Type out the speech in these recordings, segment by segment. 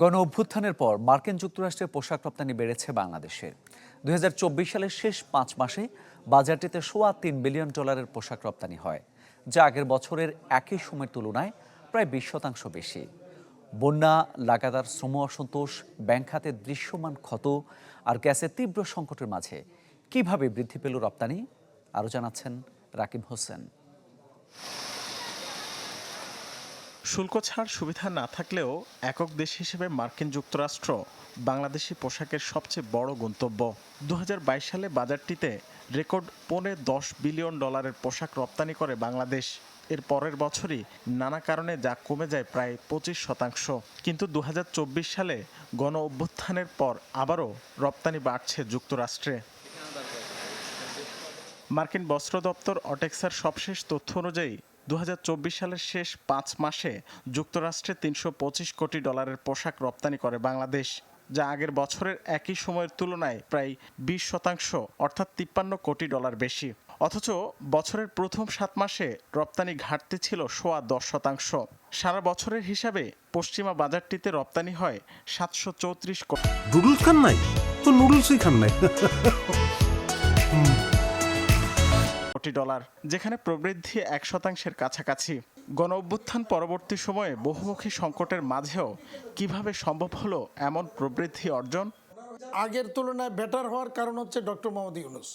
গণ অভ্যুত্থানের পর মার্কিন যুক্তরাষ্ট্রের পোশাক রপ্তানি বেড়েছে বাংলাদেশের দুই হাজার চব্বিশ সালের শেষ পাঁচ মাসে বাজারটিতে সোয়া তিন বিলিয়ন ডলারের পোশাক রপ্তানি হয়, যা আগের বছরের একই সময়ের তুলনায় প্রায় বিশ শতাংশ বেশি। বন্যা, লাগাতার শ্রম অসন্তোষ, ব্যাংক খাতের দৃশ্যমান ক্ষত আর গ্যাসের তীব্র সংকটের মাঝে কীভাবে বৃদ্ধি পেল রপ্তানি? আরও জানাচ্ছেন রাকিব হোসেন। শুল্ক ছাড় সুবিধা না থাকলেও একক দেশ হিসেবে মার্কিন যুক্তরাষ্ট্র বাংলাদেশি পোশাকের সবচেয়ে বড় গন্তব্য। দু হাজার বাইশ সালে বাজারটিতে রেকর্ড পৌনে দশ বিলিয়ন ডলারের পোশাক রপ্তানি করে বাংলাদেশ। এর পরের বছরই নানা কারণে যা কমে যায় প্রায় পঁচিশ শতাংশ। কিন্তু দু হাজার চব্বিশ সালে গণ অভ্যুত্থানের পর আবারও রপ্তানি বাড়ছে যুক্তরাষ্ট্রে। মার্কিন বস্ত্র দপ্তর অটেক্সার সবশেষ তথ্য অনুযায়ী দু হাজার চব্বিশ সালের শেষ পাঁচ মাসে যুক্তরাষ্ট্রে তিনশো পঁচিশ কোটি ডলারের পোশাক রপ্তানি করে বাংলাদেশ, যা আগের বছরের একই সময়ের তুলনায় প্রায় বিশ শতাংশ, অর্থাৎ তিপ্পান্ন কোটি ডলার বেশি। অথচ বছরের প্রথম সাত মাসে রপ্তানি ঘাটতি ছিল সোয়া দশ শতাংশ। সারা বছরের হিসাবে পশ্চিমা বাজারটিতে রপ্তানি হয় সাতশো চৌত্রিশ কোটি নুডলস খান নাই? তো নুডলসই খান নাই। কোটি ডলার, যেখানে প্রবৃদ্ধি এক শতাংশের কাছাকাছি। গণ অভ্যুত্থান পরবর্তী সময়ে বহুমুখী সংকটের মাঝেও কীভাবে সম্ভব হলো এমন প্রবৃদ্ধি অর্জন? আগের তুলনায় বেটার হওয়ার কারণ হচ্ছে ডক্টর মোহাম্মদ ইউনুস।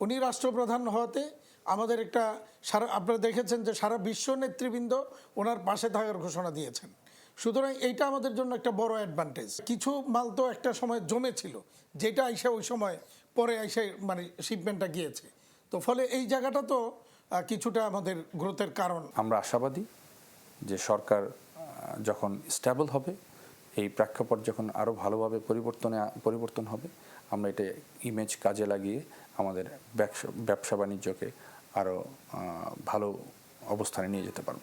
উনি রাষ্ট্রপ্রধান হওয়াতে আমাদের একটা সারা, আপনারা দেখেছেন যে সারা বিশ্ব নেতৃবৃন্দ ওনার পাশে থাকার ঘোষণা দিয়েছেন। সুতরাং এইটা আমাদের জন্য একটা বড় অ্যাডভান্টেজ কিছু মাল তো একটা সময় জমেছিল, যেটা আইসা ওই সময় পরে আইসা মানে শিপমেন্টটা গিয়েছে। তো ফলে এই জায়গাটা তো কিছুটা আমাদের গ্রোথের কারণ। আমরা আশাবাদী যে সরকার যখন স্ট্যাবল হবে, এই প্রেক্ষাপট যখন আরও ভালোভাবে পরিবর্তনে পরিবর্তন হবে, আমরা এটা ইমেজ কাজে লাগিয়ে আমাদের ব্যবসা ব্যবসা বাণিজ্যকে আরও ভালো অবস্থানে নিয়ে যেতে পারব।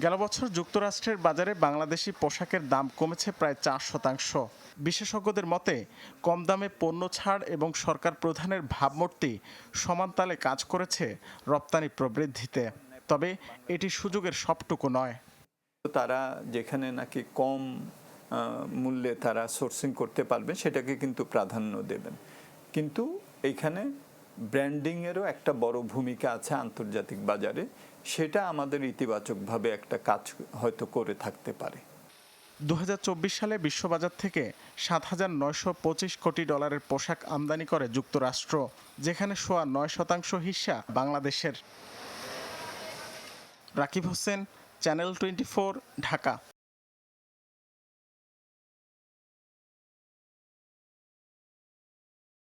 গেল বছর যুক্তরাষ্ট্রের বাজারে বাংলাদেশি পোশাকের দাম কমেছে প্রায় চার শতাংশ। বিশেষজ্ঞদের মতে, কম দামে পণ্য ছাড় এবং সরকার প্রধানের ভাবমূর্তি সমানতালে কাজ করেছে রপ্তানি প্রবৃদ্ধিতে। তবে এটি সুযোগের সবটুকু নয়। তারা যেখানে নাকি কম মূল্যে তারা সোর্সিং করতে পারবে, সেটাকে কিন্তু প্রাধান্য দেবেন। কিন্তু এইখানে ব্র্যান্ডিংয়েরও একটা বড় ভূমিকা আছে আন্তর্জাতিক বাজারে। সেটা আমাদের ইতিবাচকভাবে একটা কাজ হয়তো করে থাকতে পারে। দু হাজার চব্বিশ সালে বিশ্ববাজার থেকে সাত হাজার নয়শো পঁচিশ কোটি ডলারের পোশাক আমদানি করে যুক্তরাষ্ট্র, যেখানে সোয়া নয় শতাংশ হিস্সা বাংলাদেশের। Rakib Hossain, channel twenty Dhaka.